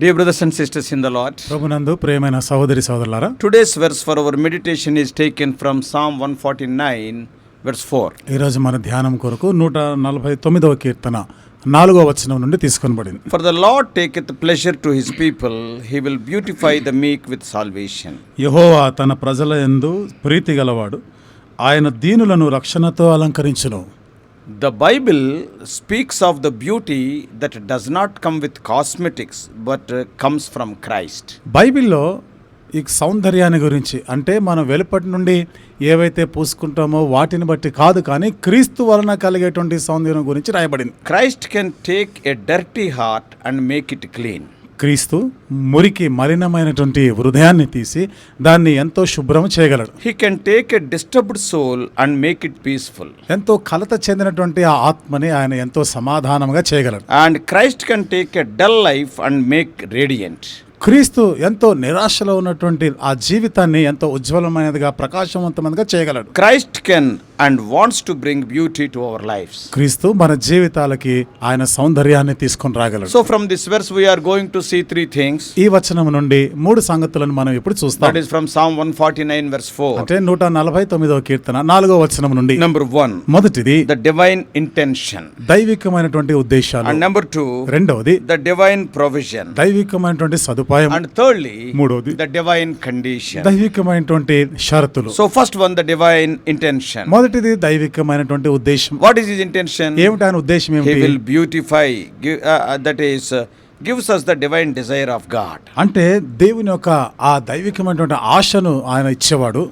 Dear brothers and sisters in the Lord, ప్రభునందు ప్రియమైన సహోదరి సహోదరులారా today's verse for our meditation is taken from Psalm 149, verse 4. ఈరోజు మన ధ్యానం కొరకు నూట నలభై తొమ్మిదవ కీర్తన నాలుగో వచనం నుండి తీసుకొనబడింది For the Lord taketh pleasure to his people, he will beautify the meek with salvation. యహోవా తన ప్రజల యందు ప్రీతి గలవాడు ఆయన దీనులను రక్షణతో అలంకరించును the Bible speaks of the beauty that does not come with cosmetics but comes from Christ బైబిల్లో ఈ సౌందర్యాన్ని గురించి అంటే మనం వెలుపటి నుండి ఏవైతే పూసుకుంటామో వాటిని బట్టి కాదు కానీ క్రీస్తు వలన కలిగేటువంటి సౌందర్యం గురించి రాయబడింది. Christ can take a dirty heart and make it clean క్రీస్తు మురికి మలినమైనటువంటి హృదయాన్ని తీసి దాన్ని ఎంతో శుభ్రం చేయగలడు. He can take a disturbed soul and make it peaceful ఎంతో కలత చెందినటువంటి ఆ ఆత్మని ఆయన ఎంతో సమాధానంగా చేయగలడు. And Christ can take a dull life and make radiant క్రీస్తు ఎంతో నిరాశలో ఉన్నటువంటి ఆ జీవితాన్ని ఎంతో ఉజ్వలమైనదిగా ప్రకాశవంతమైనదిగా చేయగలడు. Christ can and wants to bring beauty to our life క్రీస్తు మన జీవితాలకి ఆయన సౌందర్యాన్ని తీసుకొని రాగలరు so from this verse we are going to see three things ఈ వచనం నుండి మూడు సంగతులను మనం ఇప్పుడు చూస్తాం. That is from Psalm 149 verse 4 అంటే 149 వ కీర్తన నాలుగో వచనం నుండి. నంబర్ 1 మొదటిది ద డివైన్ ఇంటెన్షన్ దైవికమైనటువంటి ఉద్దేశాలు. అండ్ నంబర్ 2 రెండోది ద డివైన్ ప్రొవిజన్ దైవికమైనటువంటి సదుపాయం. ఉపాయం అండ్ థర్డ్లీ మూడోది. ద డివైన్ కండిషన్ దైవికమైనటువంటి షరతులు. So first one the divine intention మొదటిది దైవికమైనటువంటి ఉద్దేశం. వాట్ ఇస్ ఇంటెన్షన్ ఏమిటి ఆయన ఉద్దేశం ఏమిటి? He beautify that is gives us the divine desire of God అంటే దేవుని యొక్క ఆ దైవికమైనటువంటి ఆశను ఆయన ఇచ్చేవాడు.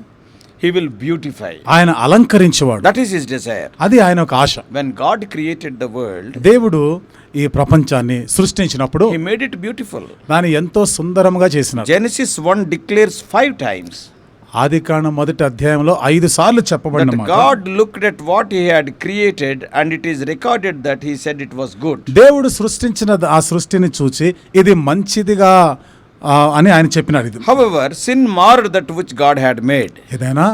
హీ విల్ బ్యూటిఫై ఆయన అలంకరించేవాడు. దట్ ఈస్ హిస్ డిజైర్ అది ఆయన ఒక ఆశ. When God created the world దేవుడు ఈ ప్రపంచాన్ని సృష్టించినప్పుడు హి మేడ్ బ్యూటిఫుల్ దాని ఎంతో సుందరంగా చేసిన Genesis one declares five times ఆది కాండం మొదటి అధ్యాయంలో ఐదు సార్లు చెప్పబడిన God look at what he had created and it is recorded that good దేవుడు సృష్టించిన ఆ సృష్టిని చూసి ఇది మంచిదిగా అని ఆయన చెప్పినారు ఇది. However sin mar that which God had made ఏదైనా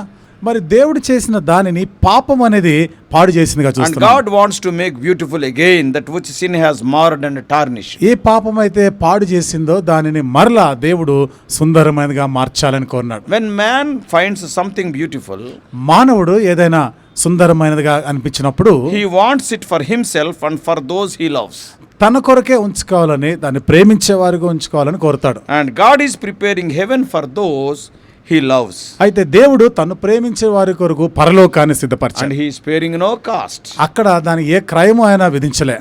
మరి దేవుడు చేసిన దానిని పాపం అనేది పాడు చేసిందిగా చూస్తాం God wants to make beautiful again that which sin has marred and tarnish ఈ పాపం అయితే పాడు చేసిందో దానిని మరల దేవుడు సుందరమైనదిగా మార్చాలని కోరినాడు. When man finds something beautiful మానవుడు ఏదైనా సుందరమైనదిగా అనిపించినప్పుడు he wants it for himself and for those he loves తన కొరకే ఉంచుకోవాలని దాన్ని ప్రేమించే వారికి ఉంచుకోవాలని కోరుతాడు. And God is preparing heaven for those he loves అయితే దేవుడు తను ప్రేమించే వారి కొరకు పరలోకాన్ని సిద్ధపరచాడు. హీ స్పేరింగ్ నో కాస్ట్ అక్కడ దానికి ఏ క్రయము ఆయన విధించలే.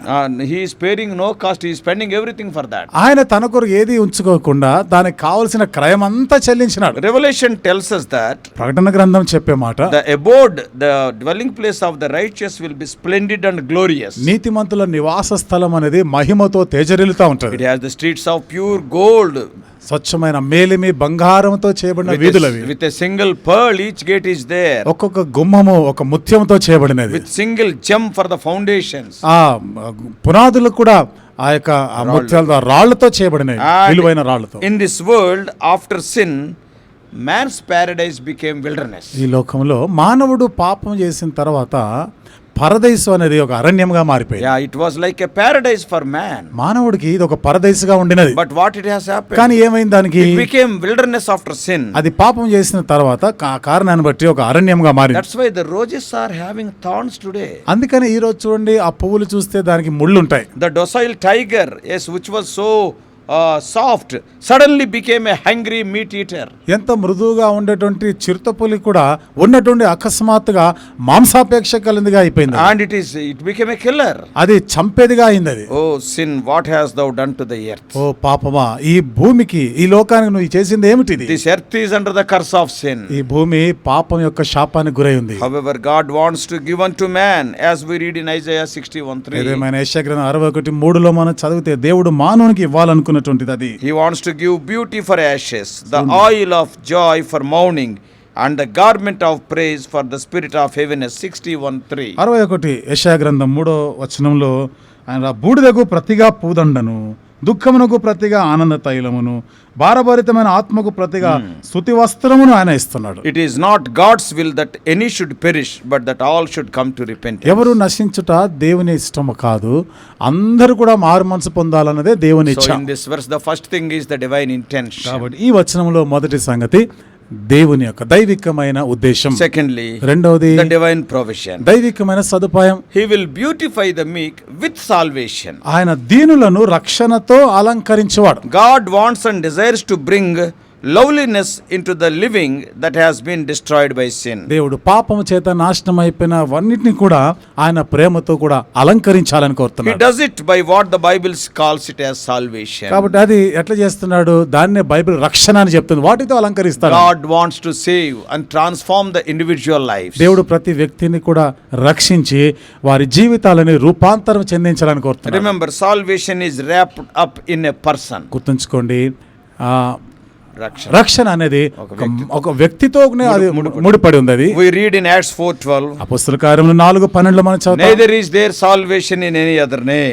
హీ స్పేరింగ్ నో కాస్ట్ ఈ స్పెండింగ్ ఎవ్రీథింగ్ ఫర్ దాట్ ఆయన తన కొరకు ఏది ఉంచుకోకుండా దానికి కావాల్సిన క్రయం అంతా చెల్లించినాడు. రెవల్యూషన్ టెల్స్ అస్ దాట్ ప్రకటన గ్రంథం చెప్పే మాట the the dwelling place of the righteous will be splendid and glorious నీతిమంతుల నివాస స్థలం అనేది మహిమతో తేజరిల్లుతా ఉంటుంది. It the streets of pure gold స్వచ్ఛమైన మేలిమి బంగారంతో చేయబడిన వీధులవి. With single pearl each gate is they ఒక్కొక్క గుమ్మము ఒక ముత్యంతో చేయబడినది. With single jump for the foundation ఆ పునాదులు కూడా ఆ యొక్క ముత్యాల రాళ్ళతో చేయబడినవి. విలువైన రాళ్ళతో. In this world after sin man's paradise became wilderness ఈ లోకంలో మానవుడు పాపం చేసిన తర్వాత పరదేశం అనేది ఒక అరణ్యంగా మారిపోయింది. It was like a paradise for man మానవుడికి ఇది ఒక పరదేశగా ఉండినది. But what it has happen కానీ ఏమైంది దానికి? It became wilderness after sin అది పాపం చేసిన తర్వాత ఆ కారణాన్ని బట్టి ఒక అరణ్యంగా మారింది. That's why the roses are having thorns today అందుకని ఈ రోజు చూడండి ఆ పువ్వులు చూస్తే దానికి ముళ్ళు ఉంటాయి the docile tiger is which was so soft suddenly became a hungry meat eater ఎంత మృదువుగా ఉండేటువంటి చిరుతపులి కూడా ఉన్నటువంటి అకస్మాత్తుగా మాంసాపేక్ష కలిందిగా అయిపోయింది and it is it became a killer అది చంపేదిగా అయింది అది. ఓ sin what has thou done to the earth oh పాపమా ఈ భూమికి ఈ లోకానికి నువ్వు చేసింది ఏమిటి this earth is under the curse of sin ఈ భూమి పాపం యొక్క శాపానికి గురై ఉంది. However God wants to give an to man as we read in Isaiah 61 3 ఏదేమైనా యెషయా గ్రంథం 61 3 లో మనం చదివితే దేవుడు మానవునికి ఇవ్వాలనుకుంటున్నాడు తీసుకున్నటువంటిది అది he wants to give beauty for ashes the oil of joy for mourning and the garment of praise for the spirit of heaviness sixty one three అరవై ఒకటి యశా గ్రంథం మూడో వచనంలో ఆయన బూడిదకు ప్రతిగా పూదండను. దుఃఖమునకు ప్రతిగా ఆనంద తైలమును భారభరితమైన ఆత్మకు ప్రతిగా స్థుతి వస్త్రమును ఆయన ఇస్తున్నాడు. It is not God's will that any should perish but that all should come to repent ఎవరు నశించుట దేవుని ఇష్టము కాదు అందరు కూడా మారు మనసు పొందాలన్నదే దేవుని first thing is the divine intention కాబట్టి ఈ వచనంలో మొదటి సంగతి దేవుని యొక్క దైవికమైన ఉద్దేశం. సెకండ్లీ రెండవది డివైన్ ప్రొఫెషన్ దైవికమైన సదుపాయం. He will beautify the meek with salvation ఆయన దీనులను రక్షణతో అలంకరించేవాడు. God wants and desires to bring bring loveliness into the living that has been destroyed by sin. దేవుడు పాపము చేత నాశనం అయిపోయిన వన్నిటిని కూడా ఆయన ప్రేమతో కూడా అలంకరించాలని కోరుతున్నాడు does it by what the Bible calls it as salvation. కాబట్టి అది ఎట్లా చేస్తున్నాడు దాన్నే బైబిల్ రక్షణ అని చెప్తుంది వాటితో అలంకరిస్తాడు God wants to save and transform the individual lives. దేవుడు ప్రతి వ్యక్తిని కూడా రక్షించి వారి జీవితాలని రూపాంతరం చెందించాలని కోరుతున్నాడు Remember, salvation is wrapped up in a person. గుర్తుంచుకోండి. రక్షణ. అనేది ఒక వ్యక్తితో ముడిపడి ఉంది అది వి రీడ్ ఇన్ యాక్ట్స్ 4 12 మనం సాల్వేషన్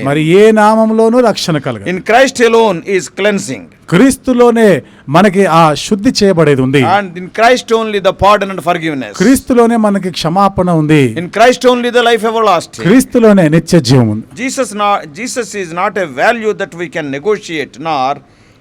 మరి ఏ నామములోనూ రక్షణ కలగ in Christ alone is cleansing క్రీస్తులోనే మనకి ఆ శుద్ధి చేయబడేది ఉంది. And in Christ only the pardon and forgiveness క్రీస్తులోనే మనకి క్షమాపణ ఉంది. In Christ only the life ever last క్రీస్తులోనే నిత్య జీవం జీసస్ నా Jesus is not a value that we can negotiate nor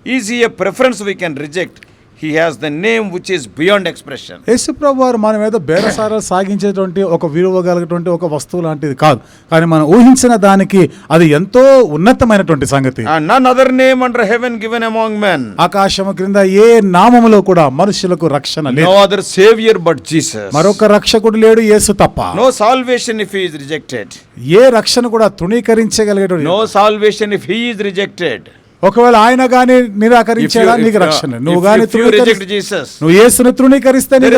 easy preference we can reject he has the name which is beyond expression యశుప్రభు వారు మన మీద బేరసారాలు సాగించేటువంటి ఒక విలువ కలిగేటువంటి ఒక వస్తువు లాంటిది కాదు. కానీ మనం ఊహించిన దానికి అది ఎంతో ఉన్నతమైనటువంటి సంగతి. None other name under heaven given among men ఆకాశము క్రింద ఏ నామములో కూడా మనుషులకు రక్షణ అదర్ సేవియర్ బట్ జీసస్ మరొక రక్షకుడు లేడు యేసు తప్ప. No salvation if he's rejected ఏ రక్షణ కూడా తృణీకరించగలిగేటువంటి no salvation if he's rejected ఒకవేళ ఆయన కానీ నిరాకరించేలా నీకు రక్షణ. నువ్వు కానీ నువ్వు యేసును తృణీకరిస్తే నీకు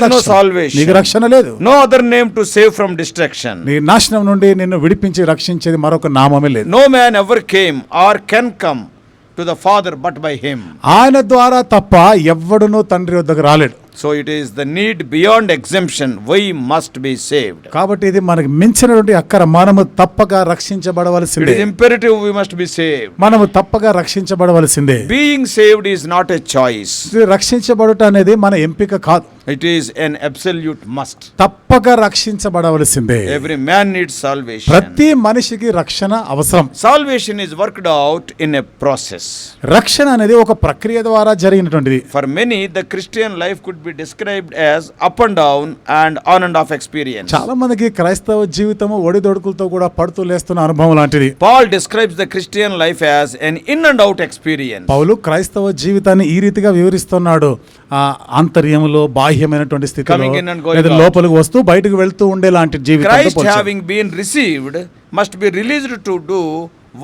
నీకు రక్షణ లేదు. No other name to save from destruction నీ నాశనం నుండి నిన్ను విడిపించి రక్షించేది మరొక నామమే లేదు. No man ever came or can come to the father but by him ఆయన ద్వారా తప్ప ఎవ్వడునో తండ్రి వద్దకు రాలేడు. So it is the need beyond exemption we must be saved కాబట్టి ఇది మనకు మించినటువంటి అక్కడ మనము తప్పగా రక్షించబడవలసింది. Imperative we must be save మనము తప్పగా రక్షించబడవలసిందే. Being saved is not a choice రక్షించబడటం అనేది మన ఎంపిక కాదు it is an absolute must తప్పక రక్షించబడవలసిందే. ఎవ్రీ మ్యాన్ నీడ్స్ సాల్వేషన్ ప్రతి మనిషికి రక్షణ అవసరం. Salvation is worked out in a process రక్షణ అనేది ఒక ప్రక్రియ ద్వారా జరిగినటువంటిది. For many the Christian life could be described as up and down and on and off experience చాలా మందికి క్రైస్తవ జీవితం ఒడిదొడుకులతో కూడా పడుతూ లేస్తున్న అనుభవం లాంటిది. Paul describes the Christian life as an in and out experience పౌలు క్రైస్తవ జీవితాన్ని ఈ రీతిగా వివరిస్తున్నాడు. ఆంతర్యంలో బాహ్యమైనటువంటి స్థితి లోపలికి వస్తూ బయటకు వెళ్తూ ఉండేలాంటి జీవితం been received must be released to do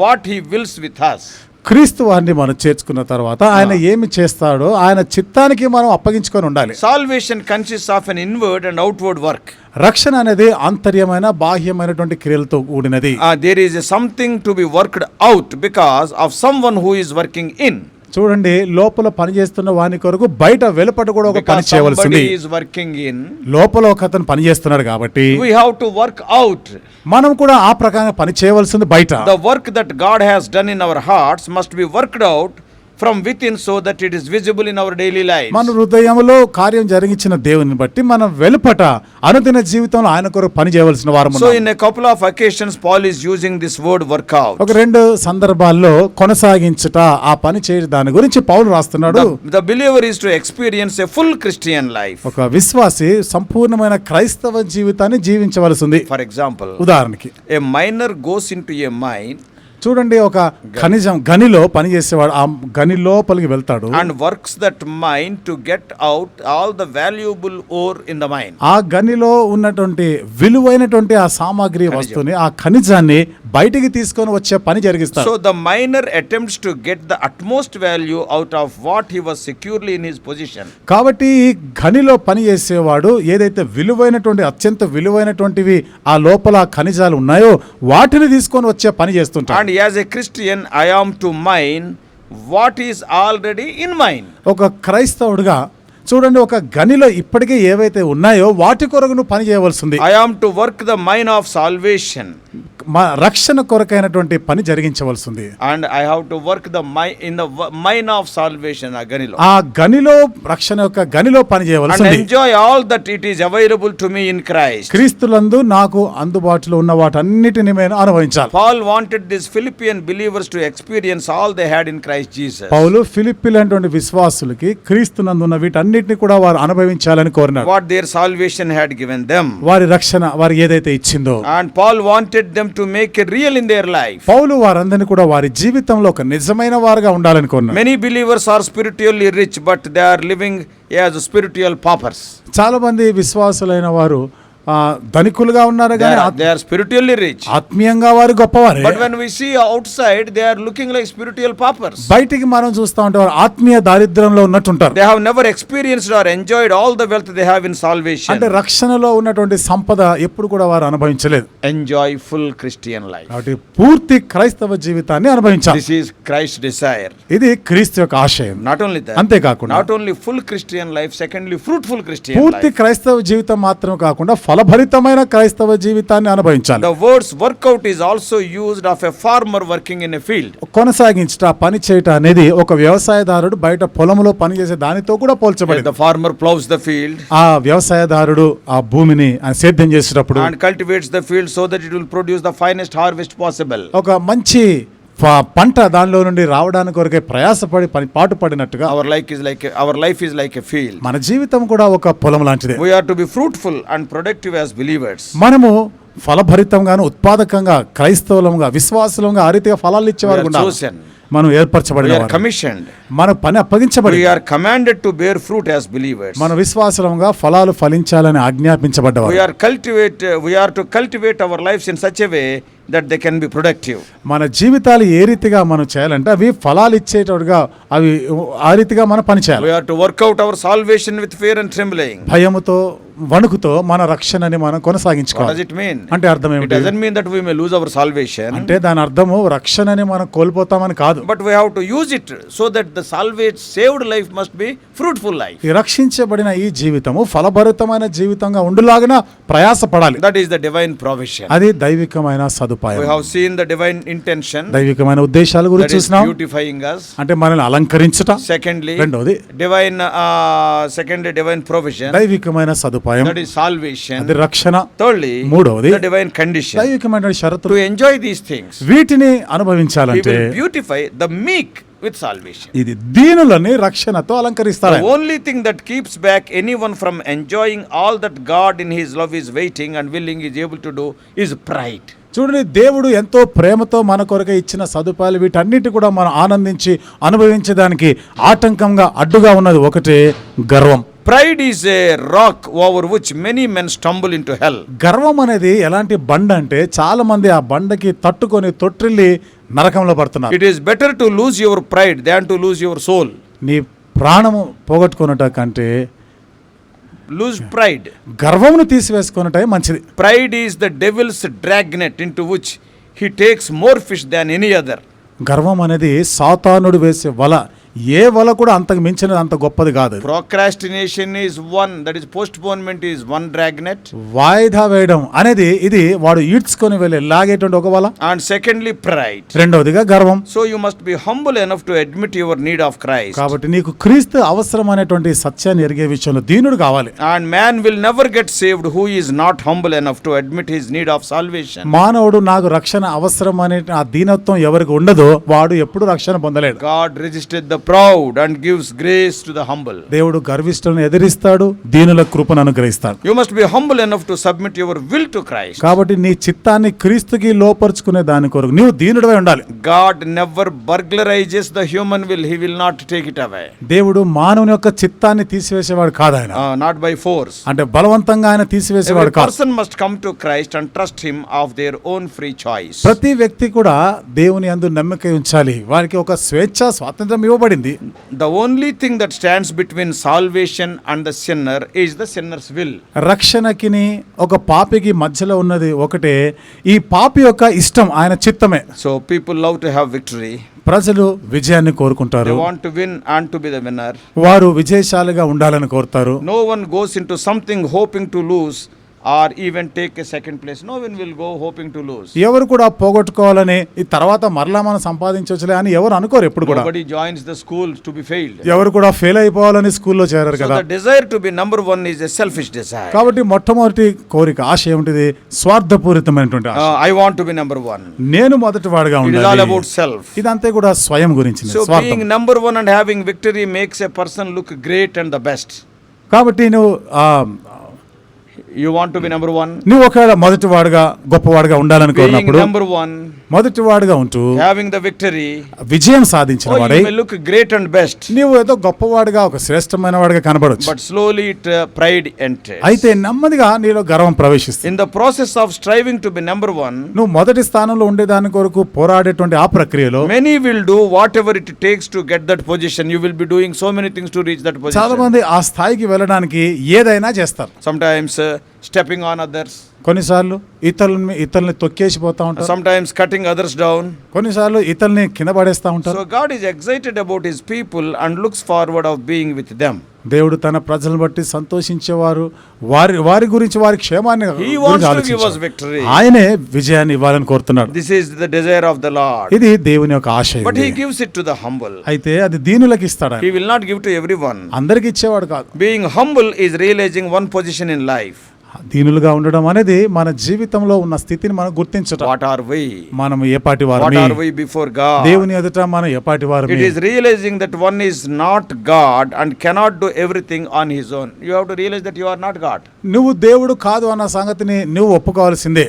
what he wills with us క్రీస్తు వారిని మనం చేర్చుకున్న తర్వాత ఆయన ఏమి చేస్తాడో ఆయన చిత్తానికి మనం అప్పగించుకొని ఉండాలి. Salvation consist of an inward and outward work రక్షణ అనేది ఆంతర్యమైన బాహ్యమైనటువంటి క్రియలతో కూడినది. There is something to be worked out because of some one who is working in చూడండి లోపల పని చేస్తున్న వాని కొరకు బయట వెలుపట కూడా ఒక పని చేయవలసింది. వర్కింగ్ ఇన్ లోపల ఒక అతను పని చేస్తున్నాడు కాబట్టి we have to work out మనం కూడా ఆ ప్రకారంగా పని చేయవలసింది బయట. Work that God has done in our hearts must be worked out from within so that it is visible in our daily life మన హృదయంలో కార్యం జరిగించిన దేవుని బట్టి మనం వెలుపట అనుదిన జీవితంలో ఆయన కొరకు పని చేయవలసిన వారు so in a couple of occasions Paul is using this word work out ఒక రెండు సందర్భాల్లో కొనసాగించట ఆ పని చేయడం దాని గురించి పౌలు రాస్తున్నాడు. The believer is to experience a full Christian life ఒక విశ్వాసి సంపూర్ణమైన క్రైస్తవ జీవితాన్ని జీవించవలసింది. ఫర్ ఎగ్జాంపుల్ ఉదాహరణకి a miner goes into a mind చూడండి ఒక ఖనిజం గనిలో పని చేసేవాడు ఆ గని లోపలికి వెళ్తాడు and works that mine to get out all the valuable ore in the mine. ఆ గనిలో ఉన్నటువంటి విలువైనటువంటి ఆ సామాగ్రి వస్తువుని ఆ ఖనిజాన్ని బయటికి తీసుకొని వచ్చే పని జరిగిస్తాడు So the miner attempts to get the utmost value out of what he was securely in his possession. కాబట్టి ఈ గనిలో పని చేసేవాడు ఏదైతే విలువైనటువంటి అత్యంత విలువైనటువంటివి ఆ లోపల ఆ ఖనిజాలు ఉన్నాయో వాటిని తీసుకొని వచ్చే పని చేస్తుంటాడు and as a Christian I am to mine what is already in mine ఒక క్రైస్తవుడుగా చూడండి ఒక గనిలో ఇప్పటికే ఏవైతే ఉన్నాయో వాటి కొరకు నువ్వు పని చేయవలసింది. I am to work the mine of salvation రక్షణ కొరకైనటువంటి పని జరిగించవలసి ఉంది and I have to work the my in the mine of salvation ఆ గనిలో. ఆ గనిలో రక్షణ యొక్క గనిలో పని చేయవలసి ఉంది enjoy all that it is available to me in Christ క్రీస్తులందు నాకు అందుబాటులో ఉన్న వాటన్నిటిని నేను అనుభవించాలి. Paul wanted this Philippian believers to experience all they had in Christ Jesus పౌలు ఫిలిప్పిలైనటువంటి విశ్వాసులకి క్రీస్తునందు ఉన్న వీటన్నిటిని కూడా వారు అనుభవించాలని కోరినారు what their salvation had given them వారి రక్షణ వారి ఏదైతే ఇచ్చిందో. And Paul wanted them to make a real in their life పౌలు వారందరిని కూడా వారి జీవితంలో ఒక నిజమైన వారుగా ఉండాలని కొన్నారు many believers are spiritually rich but they are living as spiritual paupers చాలా మంది విశ్వాసులైన వారు ధనికులుగా ఉన్నారు స్పిరిచువల్లీ రిచ్ ఆత్మీయంగా వారు గొప్పవారు. But when we see outside they are looking like spiritual paupers బయటికి మనం చూస్తా ఉంటే ఆత్మీయ దారిద్రంలో ఉన్నట్టు ఉంటారు they have never experienced or enjoyed all the wealth they have in salvation రక్షణలో ఉన్నటువంటి సంపద ఎప్పుడు కూడా వారు అనుభవించలేదు. ఎంజాయ్ ఫుల్ క్రిస్టియన్ లైఫ్ కాబట్టి పూర్తి క్రైస్తవ జీవితాన్ని అనుభవించాలి. క్రైస్ట్ డిసైర్ ఇది క్రీస్తు ఆశయం. నాట్ ఓన్లీ అంతే కాకుండా not only full Christian life secondly fruitful Christian పూర్తి క్రైస్తవ జీవితం మాత్రమే కాకుండా ఫలభరితమైన క్రైస్తవ జీవితాన్ని అనుభవించాలి. The words work out also used of a farmer working in a field కొనసాగించట పని చేయటం అనేది ఒక వ్యవసాయదారుడు బయట పొలంలో పని చేసే దానితో కూడా పోల్చబడి ఫార్మర్ ప్లౌస్ ద ఫీల్డ్ ఆ వ్యవసాయదారుడు ఆ భూమిని సేద్యం చేసేటప్పుడు and cultivates the field so that will produce the finest harvest possible ఒక మంచి పంట దానిలో నుండి రావడానికి కొరకే ప్రయాసపడి పని పాటు పడినట్టుగా our like is like our life is like a field మన జీవితం కూడా ఒక పొలం లాంటిది. We are to be fruitful and productive as believers మనము ఫలభరితంగాను ఉత్పాదకంగా క్రైస్తవులంగా విశ్వాసులంగా ఆ రీతిగా ఫలాలు ఇచ్చేవారు మనం ఏర్పరచబడి కమిషన్ మన పని అప్పగించబడి are commanded to bear fruit as believer మన విశ్వాసంగా ఫలాలు ఫలించాలని ఆజ్ఞాపించబడ్డవారు. We are cultivate we are to cultivate our life in such a way that they can be productive మన జీవితాలు ఏ రీతిగా మనం చేయాలంటే అవి ఫలాలు ఇచ్చేటట్టుగా అవి ఆ రీతిగా మనం పని చేయాలి. We are to work out our salvation with fear and trembling భయముతో వణుకుతో మన రక్షణని మనం కొనసాగించుకోవాలి. ఇట్ మీన్ అంటే అర్థం ఏంటి doesn't mean that we may lose our salvation అంటే దాని అర్థము రక్షణని మనం కోల్పోతామని కాదు. But we have to use it so that the salvage saved life must be fruitful life రక్షించబడిన ఈ జీవితము ఫలభరితమైన జీవితంగా ఉండులాగిన ప్రయాస పడాలి that is the divine provision అది దైవికమైన సదుపాయం. How seen the divine intention దైవికమైన ఉద్దేశాలు గురించి చూసినాం. Beautifying us. అంటే మనల్ని అలంకరించుట. సెకండ్లీ రెండోది డివైన్ సెకండ్ డివైన్ ప్రొవిషన్ దైవికమైన సదుపాయం. దట్ ఈస్ సాల్వేషన్ అది రక్షణ. థర్డ్లీ మూడోది డివైన్ కండిషన్ దైవికమైన షరతు టు ఎంజాయ్ దీస్ థింగ్స్ వీటిని అనుభవించాలంటే beautify the meek with salvation ఇది దీనులని రక్షణతో అలంకరిస్తారు only thing that keeps back anyone from enjoying all that God in his love is waiting and willing is able to do is pride చూడండి దేవుడు ఎంతో ప్రేమతో మన కొరకు ఇచ్చిన సదుపాయాలు వీటన్నిటి కూడా మనం ఆనందించి అనుభవించడానికి ఆటంకంగా అడ్డుగా ఉన్నది ఒకటే గర్వం. Pride is a rock over which many men stumble into hell. గర్వం అనేది ఎలాంటి బండ అంటే చాలా మంది ఆ బండకి తట్టుకొని తొట్టిల్లి నరకంలో పడుతున్నారు It is better to lose your pride than to lose your soul. నీ ప్రాణము పోగొట్టుకున్నట కంటే Lose pride. గర్వమును తీసివేసుకున్నటే మంచిది Pride is the devil's dragnet into which he takes more fish than any other. గర్వం అనేది సాతానుడు వేసే వల ఏ వల కూడా అంతకు మించిన అంత గొప్పది కాదు. Procrastination is one that is postponement is one dragnet వాయిదా వేయడం అనేది ఇది వాడు ఈడ్చుకొని వెళ్ళే లాగేటువంటి ఒక వల. అండ్ సెకండ్లీ ప్రైడ్ రెండవదిగా గర్వం. So you must be humble enough to admit your need of Christ కాబట్టి నీకు క్రీస్తు అవసరం అనేటువంటి సత్యాన్ని ఎరిగే విషయంలో దీనుడు కావాలి. And man will never get saved who is not humble enough to admit his need of salvation మానవుడు నాకు రక్షణ అవసరం అనే ఆ దీనత్వం ఎవరికి ఉండదు వాడు ఎప్పుడు రక్షణ పొందలేదు God registered the proud and gives grace to the humble. దేవుడు గర్విష్ఠులను ఎదిరిస్తాడు దీనుల కృపను అనుగ్రహిస్తాడు You must be humble enough to submit your will to Christ. కాబట్టి నీ చిత్తాన్ని క్రీస్తుకి లోపరుచుకునే దాని కొరకు నీవు దీనుడివై ఉండాలి God never burglarizes the human will, He will not take it away. దేవుడు మానవుని యొక్క చిత్తాన్ని తీసివేసేవాడు కాదు ఆయన Uh, not by force. అంటే బలవంతంగా ఆయన తీసివేసేవాడు కాదు person must come to Christ and trust Him of their own free choice. ప్రతి వ్యక్తి కూడా దేవుని అందు నమ్మిక ఉంచాలి వారికి ఒక స్వేచ్ఛ స్వాతంత్రం చెప్పబడింది the only thing that stands between salvation and the sinner is the sinner's will రక్షణకిని ఒక పాపికి మధ్యలో ఉన్నది ఒకటే ఈ పాపి యొక్క ఇష్టం ఆయన చిత్తమే. So people love to have victory ప్రజలు విజయాన్ని కోరుకుంటారు. Want to win and to be the winner వారు విజయశాలిగా ఉండాలని కోరుతారు. No one goes into something hoping to lose or even take second place no win will go hoping to lose ఎవరు కూడా పోగొట్టుకోవాలని ఈ తర్వాత మరలా మనం సంపాదించవచ్చులే అని ఎవరు అనుకోరు ఎప్పుడు కూడా. Body joins the school to be fail ఎవరు కూడా ఫెయిల్ అయిపోవాలని స్కూల్లో చేరారు కదా. Desire to be number one is a selfish desire కాబట్టి మొట్టమొదటి కోరిక ఆశ ఏంటిది స్వార్థపూరితమైనటువంటి I want to be number one నేను మొదటి వాడుగా ఉండాలి. ఇట్ ఆల్ అబౌట్ సెల్ఫ్ ఇదంతా కూడా స్వయం గురించి so being number one and having victory makes a person look great and the best కాబట్టి నువ్వు you want to be number one నువ్వు ఒకవేళ మొదటి వాడుగా గొప్పవాడుగా ఉండాలనుకున్నప్పుడు నెంబర్ వన్ మొదటి వాడుగా ఉంటు హావింగ్ ద విక్టరీ విజయం సాధించిన వాడే లుక్ గ్రేట్ అండ్ బెస్ట్ నువ్వు ఏదో గొప్పవాడుగా ఒక శ్రేష్టమైన వాడుగా కనబడొచ్చు. But slowly it pride enter అయితే నమ్మదిగా నీలో గర్వం ప్రవేశిస్తుంది. In the process of striving to be number one నువ్వు మొదటి స్థానంలో ఉండేదాని కొరకు పోరాడేటువంటి ఆ ప్రక్రియలో many will do whatever it takes to get that position you will be doing so many things to reach that position చాలా మంది ఆ స్థాయికి వెళ్ళడానికి ఏదైనా చేస్తారు. Sometimes stepping on others కొన్నిసార్లు ఇతరులని ఇతరులని తొక్కేసి పోతా ఉంటారు. Sometimes cutting others down కొన్నిసార్లు ఇతరుల్ని కింద పడేస్తూ ఉంటారు. So God is excited about his people and looks forward of being with them దేవుడు తన ప్రజలను బట్టి సంతోషించేవారు వారి వారి గురించి వారి క్షేమాన్ని విక్టరీ ఆయనే విజయాన్ని ఇవ్వాలని కోరుతున్నాడు this is the desire of the Lord ఇది దేవుని యొక్క ఆశయం but he gives it to the humble అయితే అది దీనులకు ఇస్తాడు he will not give to everyone అందరికి ఇచ్చేవాడు కాదు. Being humble is realizing one position in life దీనులుగా ఉండడం అనేది మన జీవితంలో ఉన్న స్థితిని మనం గుర్తించడం దేవుని ఎదుట మనం ఏపాటి వారు it is realizing that one is not God and cannot do everything on his own you have to realize that are not God నువ్వు దేవుడు కాదు అన్న సంగతిని నువ్వు ఒప్పుకోవాల్సిందే.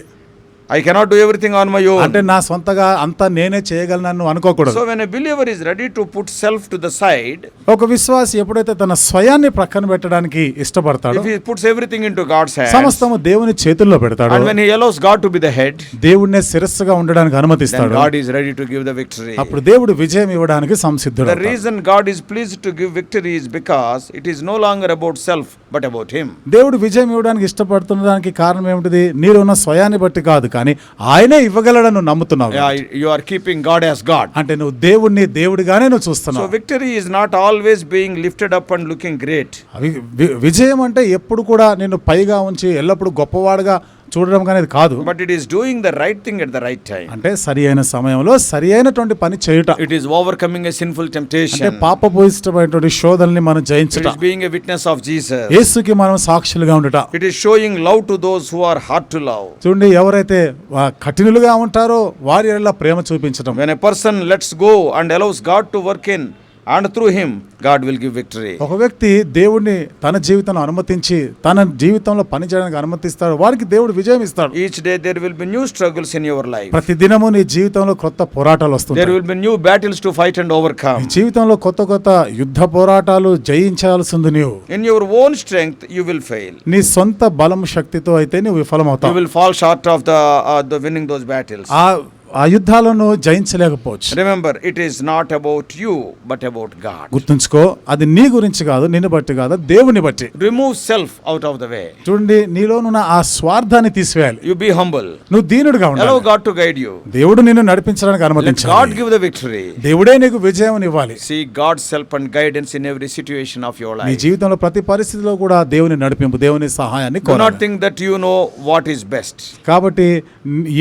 I cannot do everything on my you అంటే నా సొంతగా అంత నేనే చేయగలను అనుకోకూడదు. So when believer is ready to put self to the side ఒక విశ్వాసి ఎప్పుడైతే తన స్వయాన్ని పక్కన పెట్టడానికి ఇష్టపడతాడు he puts everything into God's hands సమస్తము దేవుని చేతుల్లో పెడతాడు and when he allows God to be the head దేవుణ్ణే శిరస్సుగా ఉండడానికి అనుమతిస్తాడు God is ready to give the victory అప్పుడు దేవుడు విజయం ఇవ్వడానికి సంసిద్ధుడు the reason God is pleased to give victory is because it is no longer about self but about him దేవుడు విజయం ఇవ్వడానికి ఇష్టపడుతున్నదానికి కారణం ఏమిటిది? నీరున్న స్వయాన్ని బట్టి కాదు కానీ ఆయనే ఇవ్వగలడని నమ్ముతున్నావు you are keeping God as God. అంటే నువ్వు దేవుడిని దేవుడిగానే నువ్వు చూస్తున్నావు victory is not always being lifted up and looking great. అవి వి- విజయం అంటే ఎప్పుడు కూడా నిన్ను పైగా ఉంచి ఎల్లప్పుడూ గొప్పవాడుగా చూడడం అనేది కాదు. But it is doing the right thing at the right time అంటే సరి అయిన సమయంలో సరి అయినటువంటి పని చేయట. It is overcoming a sinful temptation అంటే పాప పోయిష్టమైనటువంటి శోధనల్ని మనం జయించటం. Being a witness of Jesus యేసుకి మనం సాక్షులుగా ఉండట. It is showing love to those who are hard to love చూడండి ఎవరైతే కఠినులుగా ఉంటారో వారి ప్రేమ చూపించటం. When a person lets go and allows God to work in and through him God will give victory ఒక వ్యక్తి దేవుడిని తన జీవితంలో అనుమతించి తన జీవితంలో పని చేయడానికి అనుమతిస్తాడు. వారికి దేవుడు విజయం ఇస్తాడు. Each day there will be new struggles in your life ప్రతి దినము నీ జీవితంలో కొత్త పోరాటాలు వస్తాయి there will be new battles to fight and over overcome జీవితంలో కొత్త కొత్త యుద్ధ పోరాటాలు జయించాల్సి ఉంది నీవు. In your own strength you will fail నీ సొంత బలం శక్తితో అయితే నీవు విఫలమవుతావు. You will fall short of the the winning those battles ఆ ఆ యుద్ధాలను జయించలేకపోవచ్చు. Remember it is not about you but about God గుర్తుంచుకో అది నీ గురించి కాదు నిన్ను బట్టి కాదు దేవుని బట్టి. Remove self out of the way చూడండి నీలో నున్న ఆ స్వార్థాన్ని తీసివేయాలి. యు బి హంబుల్ నువ్వు దీనుడుగా ఉండాలి. గాడ్ టు గైడ్ యు దేవుడు నిన్ను నడిపించడానికి అనుమతించాలి. గాడ్ గివ్ ద విక్టరీ దేవుడే నీకు విజయం ఇవ్వాలి. See God self and guidance in every situation of your life నీ జీవితంలో ప్రతి పరిస్థితిలో కూడా దేవుని నడిపింపు దేవుని సహాయాన్ని కోరాలి do not think that you know what is best కాబట్టి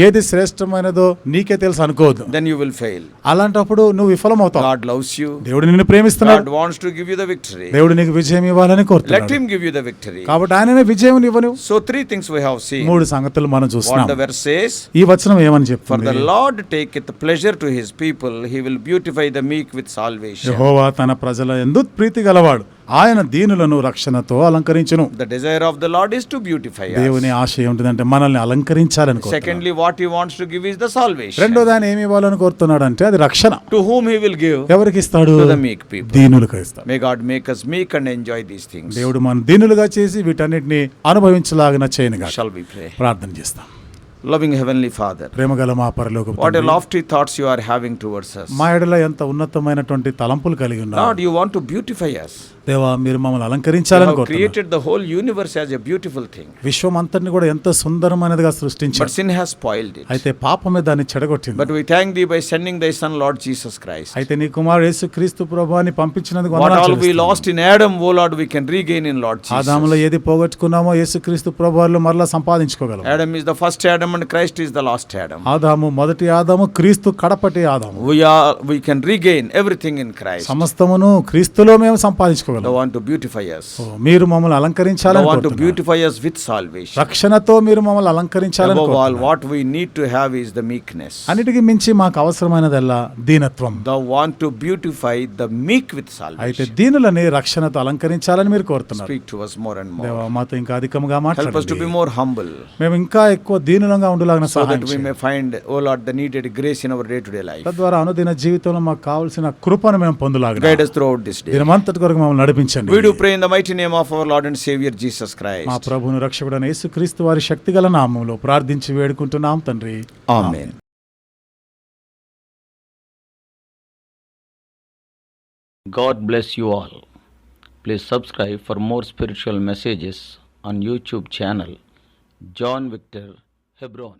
ఏది శ్రేష్టమైనదో నీకే తెలుసు అనుకోవద్దు. దెన్ యూ విల్ ఫెయిల్ అలాంటప్పుడు నువ్వు విఫలం అవుతావు గాడ్ లవ్స్ యు దేవుడు నిన్ను ప్రేమిస్తున్నాడు. God wants to give you the victory దేవుడు నీకు విజయం ఇవ్వాలని కోరుతున్నాడు. Let him give you the victory కాబట్టి ఆయననే విజయం ఇవ్వను. So three things we have seen మూడు సంగతులు మనం చూస్తున్నాం. వాట్ ద వెర్స్ సేస్ ఈ వచనం ఏమని చెప్తుంది? For the Lord take it pleasure to his people he will beautify the meek with salvation Jehovah తన ప్రజల యందు ప్రీతి గలవాడు. ఆయన దీనులను రక్షణతో అలంకరించను. The desire of the Lord is to beautify దేవుని ఆశయం ఏంటంటే మనల్ని అలంకరించాలని secondly what he wants to give is the salvation రెండో దాని ఏమి ఇవ్వాలని కోరుతున్నాడు అంటే అది రక్షణ. To whom he will give ఎవరికి ఇస్తాడు? టు ద మీక్ పీపుల్ దీనులకు ఇస్తాడు. May God make us meek and enjoy these things దేవుడు మన దీనులుగా చేసి వీటన్నిటిని అనుభవించలాగిన చేయను గాడ్ షల్ బి ప్రే ప్రార్థన చేస్తాం. లవింగ్ హెవెన్లీ ఫాదర్ ప్రేమగల మా పరలోకం what a lofty thoughts you are having towards us మా ఎడల ఎంత ఉన్నతమైనటువంటి తలంపులు కలిగి ఉన్నారు God you want to beautify us. దేవా మీరు మమ్మల్ని అలంకరించాలని created the whole universe as a beautiful thing విశ్వం అంతటిని కూడా ఎంత సుందరమైనదిగా అనేదిగా సృష్టించారు సిన్ హాస్ స్పాయిల్డ్ ఇట్ అయితే పాపమే దాన్ని చెడగొట్టింది. But we thank thee by sending thy son lord Jesus Christ అయితే నీ కుమార్ యేసు క్రీస్తు ప్రభువాని పంపించినందుకు వందనాలు we lost in Adam o lord we can regain in lord Jesus ఆదాములో ఏది పోగొట్టుకున్నామో యేసు క్రీస్తు ప్రభువాలో మరలా సంపాదించుకోగలం. Adam is the first Adam and Christ is the last Adam ఆదాము మొదటి ఆదాము క్రీస్తు కడపటి ఆదాము. We can regain everything in Christ సమస్తమును క్రీస్తులో మేము సంపాదించుకో Oh, మీరు మమ్మల్ని అలంకరించాలి టు బ్యూటిఫై విత్ సాల్వేషన్ రక్షణతో మీరు మమ్మల్ని అలంకరించాలి what we need to have is the meekness అన్నిటికీ మించి మాకు అవసరమైనదల్లా దీనత్వం. The want to beautify the meek with salvation అయితే దీనులని రక్షణతో అలంకరించాలని మీరు కోరుతున్నారు. మాతో ఇంకా అధికంగా మాట్లాడండి. బి మోర్ హంబుల్ మేము ఇంకా ఎక్కువ దీనులంగా ఉండలాగన needed grace our day to day life తద్వారా జీవితంలో మాకు కావాల్సిన కృపను మేము పొందలాగా నడిపించండి We do pray in the mighty name of our Lord and Savior Jesus మా Christ. ప్రభువును రక్షకుడైన యేసుక్రీస్తు వారి శక్తిగల నామంలో ప్రార్థించి వేడుకుంటున్నాం తండ్రి Amen. God bless you all. Please subscribe for more spiritual messages on YouTube channel John Victor Hebron.